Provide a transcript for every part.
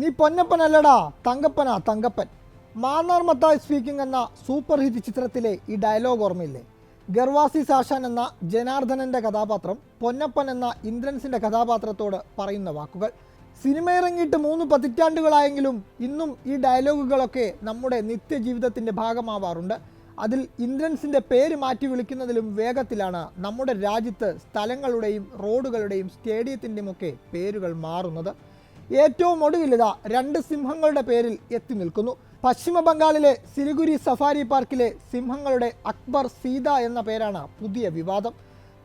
നീ പൊന്നപ്പനല്ലടാ തങ്കപ്പനാ തങ്കപ്പൻ. മാന്നാർ മത്തായ് സ്പീക്കിംഗ് എന്ന സൂപ്പർ ഹിറ്റ് ചിത്രത്തിലെ ഈ ഡയലോഗ് ഓർമ്മയില്ലേ? ഗർവാസി സാഷാൻ എന്ന ജനാർദ്ദനന്റെ കഥാപാത്രം പൊന്നപ്പൻ എന്ന ഇന്ദ്രൻസിന്റെ കഥാപാത്രത്തോട് പറയുന്ന വാക്കുകൾ. സിനിമ ഇറങ്ങിയിട്ട് മൂന്ന് പതിറ്റാണ്ടുകളായെങ്കിലും ഇന്നും ഈ ഡയലോഗുകളൊക്കെ നമ്മുടെ നിത്യജീവിതത്തിന്റെ ഭാഗമാവാറുണ്ട്. അതിൽ ഇന്ദ്രൻസിന്റെ പേര് മാറ്റി വിളിക്കുന്നതിലും വേഗത്തിലാണ് നമ്മുടെ രാജ്യത്ത് സ്ഥലങ്ങളുടെയും റോഡുകളുടെയും സ്റ്റേഡിയത്തിന്റെയും ഒക്കെ പേരുകൾ മാറുന്നത്. ഏറ്റവും ഒടുവിലിതാ രണ്ട് സിംഹങ്ങളുടെ പേരിൽ എത്തി നിൽക്കുന്നു. പശ്ചിമ ബംഗാളിലെ സിലിഗുരി സഫാരി പാർക്കിലെ സിംഹങ്ങളുടെ അക്ബർ സീത എന്ന പേരാണ് പുതിയ വിവാദം.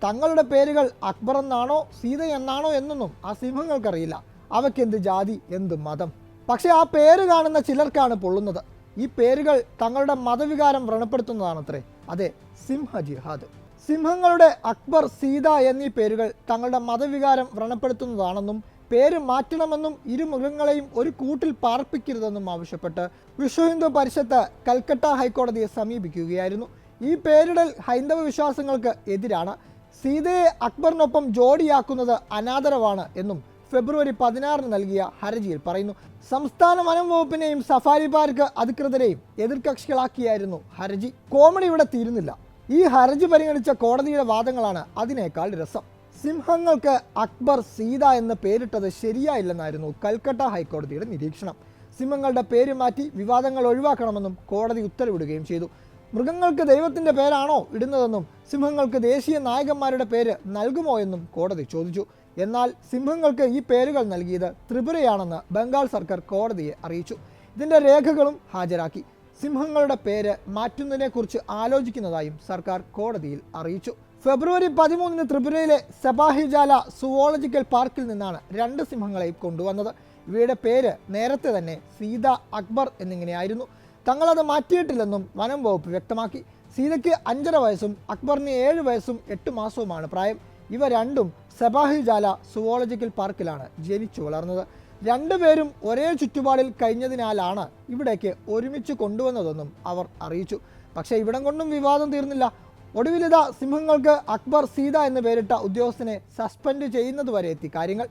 തങ്ങളുടെ പേരുകൾ അക്ബർ എന്നാണോ സീത എന്നാണോ എന്നൊന്നും ആ സിംഹങ്ങൾക്കറിയില്ല. അവയ്ക്കെന്ത് ജാതി എന്ത് മതം. പക്ഷെ ആ പേര് കാണുന്ന ചിലർക്കാണ് പൊള്ളുന്നത്. ഈ പേരുകൾ തങ്ങളുടെ മതവികാരം വ്രണപ്പെടുത്തുന്നതാണത്രേ. അതെ സിംഹ ജിഹാദ്. സിംഹങ്ങളുടെ അക്ബർ സീത എന്നീ പേരുകൾ തങ്ങളുടെ മതവികാരം വ്രണപ്പെടുത്തുന്നതാണെന്നും പേര് മാറ്റണമെന്നും ഇരു മൃഗങ്ങളെയും ഒരു കൂട്ടിൽ പാർപ്പിക്കരുതെന്നും ആവശ്യപ്പെട്ട് വിശ്വ ഹിന്ദു പരിഷത്ത് കൽക്കട്ട ഹൈക്കോടതിയെ സമീപിക്കുകയായിരുന്നു. ഈ പേരിടൽ ഹൈന്ദവ വിശ്വാസങ്ങൾക്ക് എതിരാണ്. സീതയെ അക്ബറിനൊപ്പം ജോഡിയാക്കുന്നത് അനാദരവാണ് എന്നും ഫെബ്രുവരി പതിനാറിന് നൽകിയ ഹർജിയിൽ പറയുന്നു. സംസ്ഥാന വനം വകുപ്പിനെയും സഫാരി പാർക്ക് അധികൃതരെയും എതിർകക്ഷികളാക്കിയായിരുന്നു ഹർജി. കോമഡി ഇവിടെ തീരുന്നില്ല. ഈ ഹർജി പരിഗണിച്ച കോടതിയുടെ വാദങ്ങളാണ് അതിനേക്കാൾ രസം. സിംഹങ്ങൾക്ക് അക്ബർ സീത എന്ന് പേരിട്ടത് ശരിയായില്ലെന്നായിരുന്നു കൽക്കട്ട ഹൈക്കോടതിയുടെ നിരീക്ഷണം. സിംഹങ്ങളുടെ പേര് മാറ്റി വിവാദങ്ങൾ ഒഴിവാക്കണമെന്നും കോടതി ഉത്തരവിടുകയും ചെയ്തു. മൃഗങ്ങൾക്ക് ദൈവത്തിന്റെ പേരാണോ ഇടുന്നതെന്നും സിംഹങ്ങൾക്ക് ദേശീയ നായകന്മാരുടെ പേര് നൽകുമോ എന്നും കോടതി ചോദിച്ചു. എന്നാൽ സിംഹങ്ങൾക്ക് ഈ പേരുകൾ നൽകിയത് ത്രിപുരയാണെന്ന് ബംഗാൾ സർക്കാർ കോടതിയെ അറിയിച്ചു. ഇതിന്റെ രേഖകളും ഹാജരാക്കി. സിംഹങ്ങളുടെ പേര് മാറ്റുന്നതിനെക്കുറിച്ച് ആലോചിക്കുന്നതായും സർക്കാർ കോടതിയിൽ അറിയിച്ചു. ഫെബ്രുവരി പതിമൂന്നിന് ത്രിപുരയിലെ സബാഹിജാല സുവോളജിക്കൽ പാർക്കിൽ നിന്നാണ് രണ്ട് സിംഹങ്ങളെയും കൊണ്ടുവന്നത്. ഇവയുടെ പേര് നേരത്തെ തന്നെ സീത അക്ബർ എന്നിങ്ങനെയായിരുന്നു. തങ്ങളത് മാറ്റിയിട്ടില്ലെന്നും വനം വകുപ്പ് വ്യക്തമാക്കി. സീതയ്ക്ക് അഞ്ചര വയസ്സും അക്ബറിന് ഏഴ് വയസ്സും എട്ട് മാസവുമാണ് പ്രായം. ഇവ രണ്ടും സബാഹിജാല സുവോളജിക്കൽ പാർക്കിലാണ് ജനിച്ചു വളർന്നത്. രണ്ടുപേരും ഒരേ ചുറ്റുപാടിൽ കഴിഞ്ഞതിനാലാണ് ഇവിടേക്ക് ഒരുമിച്ച് കൊണ്ടുവന്നതെന്നും അവർ അറിയിച്ചു. പക്ഷേ ഇവിടം കൊണ്ടും വിവാദം തീർന്നില്ല. ഒടുവിലിത സിംഹങ്ങൾക്ക് അക്ബർ സീത എന്ന് പേരിട്ട ഉദ്യോഗസ്ഥനെ സസ്പെൻഡ് ചെയ്യുന്നതുവരെ എത്തി. കാര്യങ്ങൾ.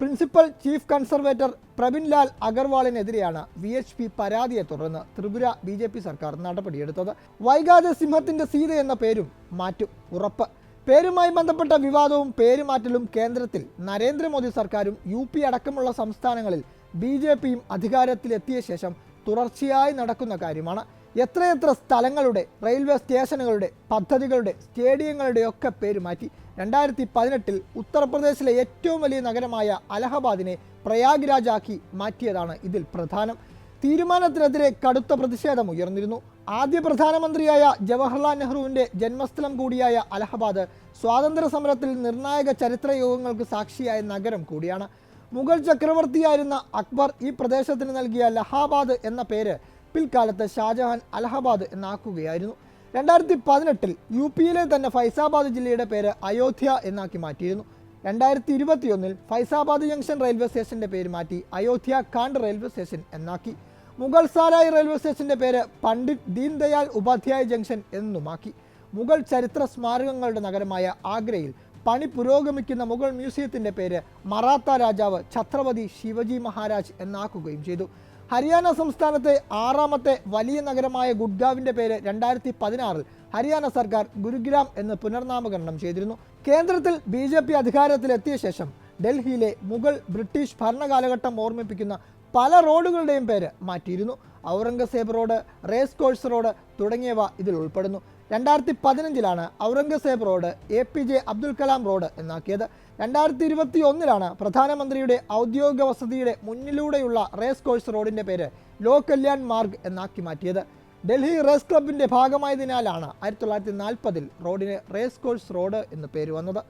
Principal chief conservator Prabin Lal അഗർവാളിനെതിരെയാണ് V H P പരാതിയെ തുടർന്ന് ത്രിപുര ബി ജെ പി സർക്കാർ നടപടിയെടുത്തത്. വൈകാതെ സിംഹത്തിന്റെ സീത എന്ന പേരും മാറ്റും. ഉറപ്പ്. പേരുമായി ബന്ധപ്പെട്ട വിവാദവും പേരുമാറ്റലും കേന്ദ്രത്തിൽ നരേന്ദ്രമോദി സർക്കാരും യു പി അടക്കമുള്ള സംസ്ഥാനങ്ങളിൽ ബി ജെ പിയും അധികാരത്തിലെത്തിയ ശേഷം തുടർച്ചയായി നടക്കുന്ന കാര്യമാണ്. എത്രയെത്ര സ്ഥലങ്ങളുടെ റെയിൽവേ സ്റ്റേഷനുകളുടെ പദ്ധതികളുടെ സ്റ്റേഡിയങ്ങളുടെ ഒക്കെ പേര് മാറ്റി രണ്ടായിരത്തി പതിനെട്ടിൽ ഉത്തർപ്രദേശിലെ ഏറ്റവും വലിയ നഗരമായ അലഹബാദിനെ പ്രയാഗ് രാജാക്കി മാറ്റിയതാണ് ഇതിൽ പ്രധാനം. തീരുമാനത്തിനെതിരെ കടുത്ത പ്രതിഷേധം ഉയർന്നിരുന്നു. ആദ്യ പ്രധാനമന്ത്രിയായ ജവഹർലാൽ നെഹ്റുവിന്റെ ജന്മസ്ഥലം കൂടിയായ അലഹബാദ് സ്വാതന്ത്ര്യ സമരത്തിൽ നിർണായക ചരിത്ര യോഗങ്ങൾക്ക് സാക്ഷിയായ നഗരം കൂടിയാണ്. മുഗൾ ചക്രവർത്തിയായിരുന്ന അക്ബർ ഈ പ്രദേശത്തിന് നൽകിയ ലഹാബാദ് എന്ന പേര് പിൽക്കാലത്ത് ഷാജഹാൻ അലഹബാദ് എന്നാക്കുകയായിരുന്നു. രണ്ടായിരത്തി പതിനെട്ടിൽ യു പിയിലെ തന്നെ ഫൈസാബാദ് ജില്ലയുടെ പേര് അയോധ്യ എന്നാക്കി മാറ്റിയിരുന്നു. രണ്ടായിരത്തി ഇരുപത്തിയൊന്നിൽ ഫൈസാബാദ് ജംഗ്ഷൻ റെയിൽവേ സ്റ്റേഷന്റെ പേര് മാറ്റി അയോധ്യ കാണ്ട് റെയിൽവേ സ്റ്റേഷൻ എന്നാക്കി. മുഗൾ സാരായ് റെയിൽവേ സ്റ്റേഷന്റെ പേര് പണ്ഡിറ്റ് ദീൻദയാൽ ഉപാധ്യായ ജംഗ്ഷൻ എന്നുമാക്കി. മുഗൾ ചരിത്ര സ്മാരകങ്ങളുടെ നഗരമായ ആഗ്രയിൽ പണി പുരോഗമിക്കുന്ന മുഗൾ മ്യൂസിയത്തിന്റെ പേര് മറാത്ത രാജാവ് ഛത്രപതി ശിവജി മഹാരാജ് എന്നാക്കുകയും ചെയ്തു. ഹരിയാന സംസ്ഥാനത്തെ ആറാമത്തെ വലിയ നഗരമായ ഗുഡ്ഗാവിന്റെ പേര് രണ്ടായിരത്തി പതിനാറിൽ ഹരിയാന സർക്കാർ ഗുരുഗ്രാം എന്ന് പുനർനാമകരണം ചെയ്തിരുന്നു. കേന്ദ്രത്തിൽ ബി ജെ പി അധികാരത്തിലെത്തിയ ശേഷം ഡൽഹിയിലെ മുഗൾ ബ്രിട്ടീഷ് ഭരണകാലഘട്ടം ഓർമ്മിപ്പിക്കുന്ന പല റോഡുകളുടെയും പേര് മാറ്റിയിരുന്നു. Aurangzeb road race course road തുടങ്ങിയവ ഇതിൽ ഉൾപ്പെടുന്നു. രണ്ടായിരത്തി പതിനഞ്ചിലാണ് Aurangzeb road A P J Abdul Kalam road എന്നാക്കിയത്. രണ്ടായിരത്തി ഇരുപത്തി ഒന്നിലാണ് പ്രധാനമന്ത്രിയുടെ ഔദ്യോഗിക വസതിയുടെ മുന്നിലൂടെയുള്ള റേസ് കോഴ്സ് റോഡിന്റെ പേര് ലോ കല്യാൺ മാർഗ് എന്നാക്കി മാറ്റിയത്. ഡൽഹി റേസ് ക്ലബിന്റെ ഭാഗമായതിനാലാണ് ആയിരത്തി തൊള്ളായിരത്തി നാൽപ്പതിൽ റോഡിന് റേസ് കോഴ്സ് റോഡ് എന്ന് പേര് വന്നത്.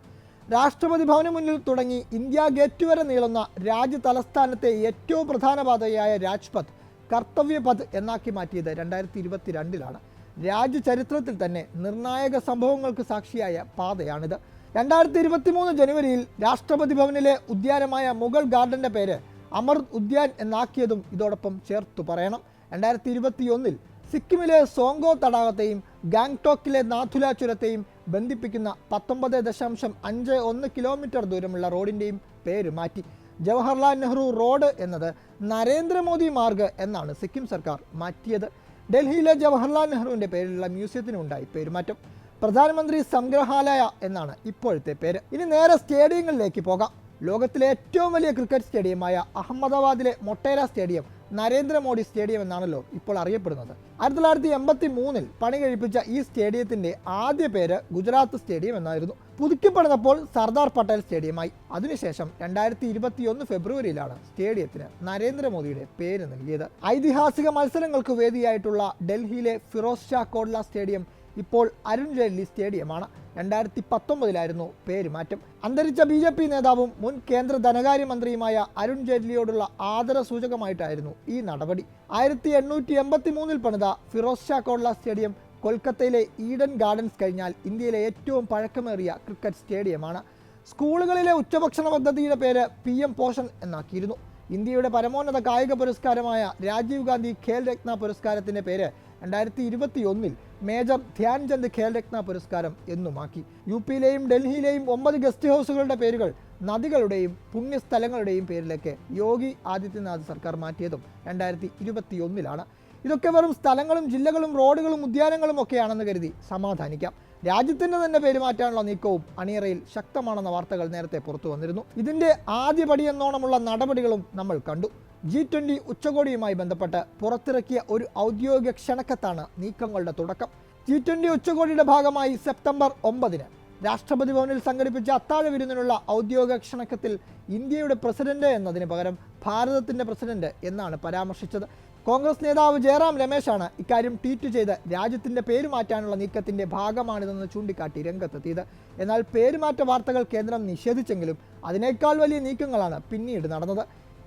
രാഷ്ട്രപതി ഭവന് മുന്നിൽ തുടങ്ങി ഇന്ത്യ ഗേറ്റ് വരെ നീളുന്ന രാജ്യ തലസ്ഥാനത്തെ ഏറ്റവും പ്രധാന പാതയായ രാജ്പഥ് കർത്തവ്യപഥ് എന്നാക്കി മാറ്റിയത് രണ്ടായിരത്തി ഇരുപത്തിരണ്ടിലാണ് രാജ്യ ചരിത്രത്തിൽ തന്നെ നിർണായക സംഭവങ്ങൾക്ക് സാക്ഷിയായ പാതയാണിത്. രണ്ടായിരത്തി ഇരുപത്തി മൂന്ന് ജനുവരിയിൽ രാഷ്ട്രപതി ഭവനിലെ ഉദ്യാനമായ മുഗൾ ഗാർഡന്റെ പേര് അമൃത് ഉദ്യാൻ എന്നാക്കിയതും ഇതോടൊപ്പം ചേർത്തു പറയണം. രണ്ടായിരത്തി ഇരുപത്തിയൊന്നിൽ സിക്കിമിലെ സോങ്കോ തടാകത്തെയും ഗാങ്ടോക്കിലെ നാഥുല ചുരത്തെയും ബന്ധിപ്പിക്കുന്ന പത്തൊമ്പത് ദശാംശം അഞ്ച് ഒന്ന് കിലോമീറ്റർ ദൂരമുള്ള റോഡിന്റെയും പേര് മാറ്റി. ജവഹർലാൽ നെഹ്റു റോഡ് എന്നത് നരേന്ദ്രമോദി മാർഗ് എന്നാണ് സിക്കിം സർക്കാർ മാറ്റിയത്. ഡൽഹിയിലെ ജവഹർലാൽ നെഹ്റുവിന്റെ പേരിലുള്ള മ്യൂസിയത്തിനുണ്ടായി പേരുമാറ്റം പ്രധാനമന്ത്രി സംഗ്രഹാലയ എന്നാണ് ഇപ്പോഴത്തെ പേര്. ഇനി നേരെ സ്റ്റേഡിയങ്ങളിലേക്ക് പോകാം. ലോകത്തിലെ ഏറ്റവും വലിയ ക്രിക്കറ്റ് സ്റ്റേഡിയമായ അഹമ്മദാബാദിലെ മൊട്ടേര സ്റ്റേഡിയം നരേന്ദ്രമോദി സ്റ്റേഡിയം എന്നാണല്ലോ ഇപ്പോൾ അറിയപ്പെടുന്നത്. ആയിരത്തി തൊള്ളായിരത്തി എൺപത്തി മൂന്നിൽ പണി കഴിപ്പിച്ച ഈ സ്റ്റേഡിയത്തിന്റെ ആദ്യ പേര് ഗുജറാത്ത് സ്റ്റേഡിയം എന്നായിരുന്നു. പുതുക്കിപ്പെടുന്നപ്പോൾ സർദാർ പട്ടേൽ സ്റ്റേഡിയമായി. അതിനുശേഷം രണ്ടായിരത്തി ഇരുപത്തിയൊന്ന് ഫെബ്രുവരിയിലാണ് സ്റ്റേഡിയത്തിന് നരേന്ദ്രമോദിയുടെ പേര് നൽകിയത്. ഐതിഹാസിക മത്സരങ്ങൾക്ക് വേദിയായിട്ടുള്ള ഡൽഹിയിലെ ഫിറോസ് ഷാ കോഡ്ല സ്റ്റേഡിയം ഇപ്പോൾ അരുൺ ജെയ്റ്റ്ലി സ്റ്റേഡിയമാണ്. രണ്ടായിരത്തി പത്തൊമ്പതിലായിരുന്നു പേര് മാറ്റം അന്തരിച്ച ബി ജെ പി നേതാവും മുൻ കേന്ദ്ര ധനകാര്യമന്ത്രിയുമായ അരുൺ ജെയ്റ്റ്ലിയോടുള്ള ആദര സൂചകമായിട്ടായിരുന്നു ഈ നടപടി. ആയിരത്തി എണ്ണൂറ്റി എൺപത്തി മൂന്നിൽ പണിത ഫിറോസ് ഷാ കോട്ല സ്റ്റേഡിയം കൊൽക്കത്തയിലെ ഈഡൻ ഗാർഡൻസ് കഴിഞ്ഞാൽ ഇന്ത്യയിലെ ഏറ്റവും പഴക്കമേറിയ ക്രിക്കറ്റ് സ്റ്റേഡിയമാണ്. സ്കൂളുകളിലെ ഉച്ചഭക്ഷണ പദ്ധതിയുടെ പേര് പി എം പോഷൻ എന്നാക്കിയിരുന്നു. ഇന്ത്യയുടെ പരമോന്നത കായിക പുരസ്കാരമായ രാജീവ് ഗാന്ധി ഖേൽ രത്ന പുരസ്കാരത്തിന്റെ പേര് രണ്ടായിരത്തി ഇരുപത്തി ഒന്നിൽ മേജർ ധ്യാൻചന്ദ് ഖേൽ രത്ന പുരസ്കാരം എന്നുമാക്കി. യു പിയിലെയും ഡൽഹിയിലെയും ഒമ്പത് ഗസ്റ്റ് ഹൗസുകളുടെ പേരുകൾ നദികളുടെയും പുണ്യസ്ഥലങ്ങളുടെയും പേരിലേക്ക് യോഗി ആദിത്യനാഥ് സർക്കാർ മാറ്റിയതും രണ്ടായിരത്തി ഇരുപത്തി ഒന്നിലാണ് ഇതൊക്കെ വെറും സ്ഥലങ്ങളും ജില്ലകളും റോഡുകളും ഉദ്യാനങ്ങളും ഒക്കെയാണെന്ന് കരുതി സമാധാനിക്കാം. രാജ്യത്തിന്റെ തന്നെ പെരുമാറ്റാനുള്ള നീക്കവും അണിയറയിൽ ശക്തമാണെന്ന വാർത്തകൾ നേരത്തെ പുറത്തു വന്നിരുന്നു. ഇതിന്റെ ആദ്യപടി എന്നോണമുള്ള നടപടികളും നമ്മൾ കണ്ടു. ജി ട്വന്റി ഉച്ചകോടിയുമായി ബന്ധപ്പെട്ട് പുറത്തിറക്കിയ ഒരു ഔദ്യോഗിക ക്ഷണക്കത്താണ് നീക്കങ്ങളുടെ തുടക്കം. ജി ട്വന്റി ഉച്ചകോടിയുടെ ഭാഗമായി സെപ്റ്റംബർ ഒമ്പതിന് രാഷ്ട്രപതി ഭവനിൽ സംഘടിപ്പിച്ച അത്താഴ വിരുന്നിനുള്ള ഔദ്യോഗിക ക്ഷണക്കത്തിൽ ഇന്ത്യയുടെ പ്രസിഡന്റ് എന്നതിന് പകരം ഭാരതത്തിന്റെ പ്രസിഡന്റ് എന്നാണ് പരാമർശിച്ചത്. കോൺഗ്രസ് നേതാവ് ജയറാം രമേശാണ് ഇക്കാര്യം ട്വീറ്റ് ചെയ്ത് രാജ്യത്തിന്റെ പേര് മാറ്റാനുള്ള നീക്കത്തിന്റെ ഭാഗമാണിതെന്ന് ചൂണ്ടിക്കാട്ടി രംഗത്തെത്തിയത്. എന്നാൽ പേരുമാറ്റ വാർത്തകൾ കേന്ദ്രം നിഷേധിച്ചെങ്കിലും അതിനേക്കാൾ വലിയ നീക്കങ്ങളാണ് പിന്നീട് നടന്നത്.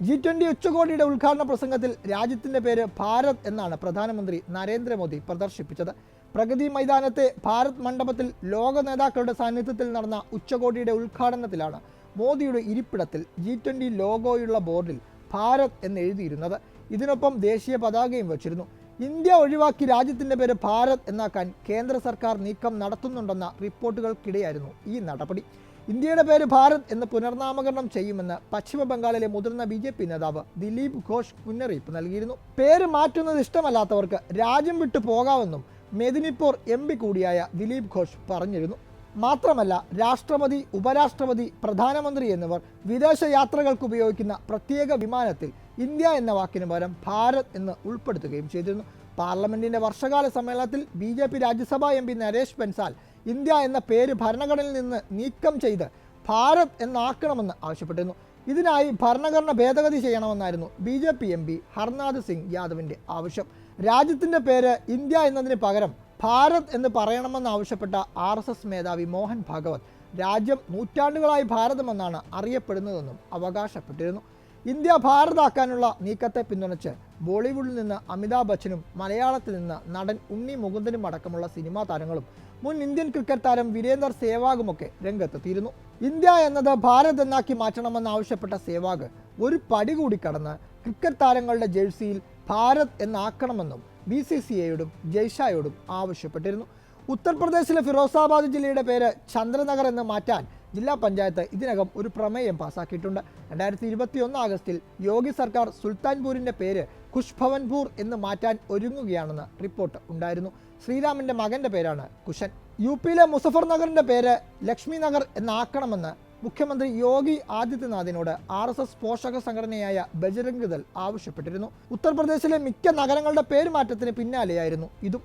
ജി ട്വന്റി ഉച്ചകോടിയുടെ ഉദ്ഘാടന പ്രസംഗത്തിൽ രാജ്യത്തിന്റെ പേര് ഭാരത് എന്നാണ് പ്രധാനമന്ത്രി നരേന്ദ്രമോദി പ്രദർശിപ്പിച്ചത്. പ്രഗതി മൈതാനത്തെ ഭാരത് മണ്ഡപത്തിൽ ലോക നേതാക്കളുടെ സാന്നിധ്യത്തിൽ നടന്ന ഉച്ചകോടിയുടെ ഉദ്ഘാടനത്തിലാണ് മോദിയുടെ ഇരിപ്പിടത്തിൽ ജി ട്വന്റി ലോഗോയുള്ള ബോർഡിൽ ഭാരത് എന്ന് എഴുതിയിരുന്നത്. ഇതിനൊപ്പം ദേശീയ പതാകയും വച്ചിരുന്നു. ഇന്ത്യ ഒഴിവാക്കി രാജ്യത്തിന്റെ പേര് ഭാരത് എന്നാക്കാൻ കേന്ദ്ര സർക്കാർ നീക്കം നടത്തുന്നുണ്ടെന്ന റിപ്പോർട്ടുകൾക്കിടെയായിരുന്നു ഈ നടപടി. ഇന്ത്യയുടെ പേര് ഭാരത് എന്ന് പുനർനാമകരണം ചെയ്യുമെന്ന് പശ്ചിമ ബംഗാളിലെ മുതിർന്ന ബി ജെ പി നേതാവ് ദിലീപ് ഘോഷ് മുന്നറിയിപ്പ് നൽകിയിരുന്നു. പേര് മാറ്റുന്നത് ഇഷ്ടമല്ലാത്തവർക്ക് രാജ്യം വിട്ടു പോകാമെന്നും മെദിനിപ്പൂർ എം കൂടിയായ ദിലീപ് ഘോഷ് പറഞ്ഞിരുന്നു. മാത്രമല്ല രാഷ്ട്രപതി ഉപരാഷ്ട്രപതി പ്രധാനമന്ത്രി എന്നിവർ വിദേശ യാത്രകൾക്ക് ഉപയോഗിക്കുന്ന പ്രത്യേക വിമാനത്തിൽ ഇന്ത്യ എന്ന വാക്കിന് പകരം ഭാരത് എന്ന് ഉൾപ്പെടുത്തുകയും ചെയ്തിരുന്നു. പാർലമെന്റിന്റെ വർഷകാല സമ്മേളനത്തിൽ B J P Rajya Sabha M P Naresh Bansal India എന്ന പേര് ഭരണഘടനയിൽ നിന്ന് നീക്കം ചെയ്ത് ഭാരത് എന്നാക്കണമെന്ന് ആവശ്യപ്പെട്ടിരുന്നു. ഇതിനായി ഭരണഘടന ഭേദഗതി ചെയ്യണമെന്നായിരുന്നു B J P M P Harnath Singh യാദവിന്റെ ആവശ്യം. രാജ്യത്തിന്റെ പേര് ഇന്ത്യ എന്നതിന് പകരം ഭാരത് എന്ന് പറയണമെന്ന് ആവശ്യപ്പെട്ട ആർ എസ് എസ് മേധാവി മോഹൻ ഭാഗവത് രാജ്യം നൂറ്റാണ്ടുകളായി ഭാരതമെന്നാണ് അറിയപ്പെടുന്നതെന്നും അവകാശപ്പെട്ടിരുന്നു. ഇന്ത്യ ഭാരതാക്കാനുള്ള നീക്കത്തെ പിന്തുണച്ച് ബോളിവുഡിൽ നിന്ന് അമിതാഭ് ബച്ചനും മലയാളത്തിൽ നിന്ന് നടൻ ഉണ്ണി മുകുന്ദനും അടക്കമുള്ള സിനിമാ താരങ്ങളും മുൻ ഇന്ത്യൻ ക്രിക്കറ്റ് താരം വീരേന്ദർ സേവാഗുമൊക്കെ രംഗത്തെത്തിയിരുന്നു. ഇന്ത്യ എന്നത് ഭാരത് എന്നാക്കി മാറ്റണമെന്ന് ആവശ്യപ്പെട്ട സേവാഗ് ഒരു പടി കൂടി കടന്ന് ക്രിക്കറ്റ് താരങ്ങളുടെ ജേഴ്സിയിൽ ഭാരത് എന്നാക്കണമെന്നും ബി സി സി എയോടും ജയ്ഷായോടും ആവശ്യപ്പെട്ടിരുന്നു. ഉത്തർപ്രദേശിലെ ഫിറോസാബാദ് ജില്ലയുടെ പേര് ചന്ദ്രനഗർ എന്ന് മാറ്റാൻ ജില്ലാ പഞ്ചായത്ത് ഇതിനകം ഒരു പ്രമേയം പാസാക്കിയിട്ടുണ്ട്. രണ്ടായിരത്തി ഇരുപത്തി ഒന്ന് ആഗസ്റ്റിൽ യോഗി സർക്കാർ സുൽത്താൻപൂരിന്റെ പേര് ഖുഷ്ഭവൻപൂർ എന്ന് മാറ്റാൻ ഒരുങ്ങുകയാണെന്ന് റിപ്പോർട്ട് ഉണ്ടായിരുന്നു. ശ്രീരാമന്റെ മകന്റെ പേരാണ് കുശൻ. യു പിയിലെ മുസഫർ നഗറിന്റെ പേര് ലക്ഷ്മി നഗർ എന്നാക്കണമെന്ന് മുഖ്യമന്ത്രി യോഗി ആദിത്യനാഥിനോട് ആർ എസ് എസ് പോഷക സംഘടനയായ ബജരംഗ് ദൾ ആവശ്യപ്പെട്ടിരുന്നു. ഉത്തർപ്രദേശിലെ മിക്ക നഗരങ്ങളുടെ പേരുമാറ്റത്തിന് പിന്നാലെയായിരുന്നു ഇതും.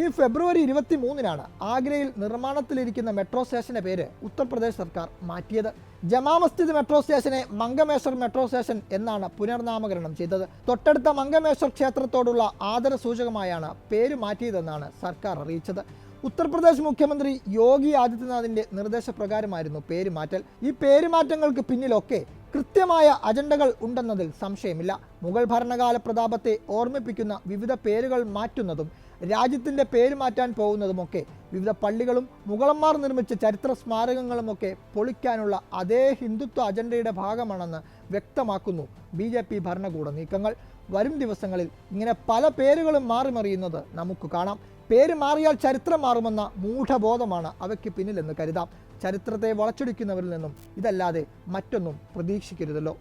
ഈ ഫെബ്രുവരി ഇരുപത്തി മൂന്നിനാണ് ആഗ്രയിൽ നിർമ്മാണത്തിലിരിക്കുന്ന മെട്രോ സ്റ്റേഷന്റെ പേര് ഉത്തർപ്രദേശ് സർക്കാർ മാറ്റിയത്. ജമാ മസ്ജിദ് മെട്രോ സ്റ്റേഷനെ മംഗമേശ്വർ മെട്രോ സ്റ്റേഷൻ എന്നാണ് പുനർനാമകരണം ചെയ്തത്. തൊട്ടടുത്ത മംഗമേശ്വർ ക്ഷേത്രത്തോടുള്ള ആദര സൂചകമായാണ് പേര് മാറ്റിയതെന്നാണ് സർക്കാർ അറിയിച്ചത്. ഉത്തർപ്രദേശ് മുഖ്യമന്ത്രി യോഗി ആദിത്യനാഥിന്റെ നിർദ്ദേശപ്രകാരമായിരുന്നു പേരുമാറ്റൽ. ഈ പേരുമാറ്റങ്ങൾക്ക് പിന്നിലൊക്കെ കൃത്യമായ അജണ്ടകൾ ഉണ്ടെന്നതിൽ സംശയമില്ല. മുഗൾ ഭരണകാല പ്രതാപത്തെ ഓർമ്മിപ്പിക്കുന്ന വിവിധ പേരുകൾ മാറ്റുന്നതും രാജ്യത്തിന്റെ പേര് മാറ്റാൻ പോകുന്നതുമൊക്കെ വിവിധ പള്ളികളും മുഗളന്മാർ നിർമ്മിച്ച ചരിത്ര സ്മാരകങ്ങളുമൊക്കെ പൊളിക്കാനുള്ള അതേ ഹിന്ദുത്വ അജണ്ടയുടെ ഭാഗമാണെന്ന് വ്യക്തമാക്കുന്നു ബി ജെ പി ഭരണകൂട നീക്കങ്ങൾ. വരും ദിവസങ്ങളിൽ ഇങ്ങനെ പല പേരുകളും മാറി മറിയുന്നത് നമുക്ക് കാണാം. പേര് മാറിയാൽ ചരിത്രം മാറുമെന്ന മൂഢബോധമാണ് അവയ്ക്ക് പിന്നിലെന്ന് കരുതാം. ചരിത്രത്തെ വളച്ചൊടിക്കുന്നവരിൽ നിന്നും ഇതല്ലാതെ മറ്റൊന്നും പ്രതീക്ഷിക്കരുതല്ലോ.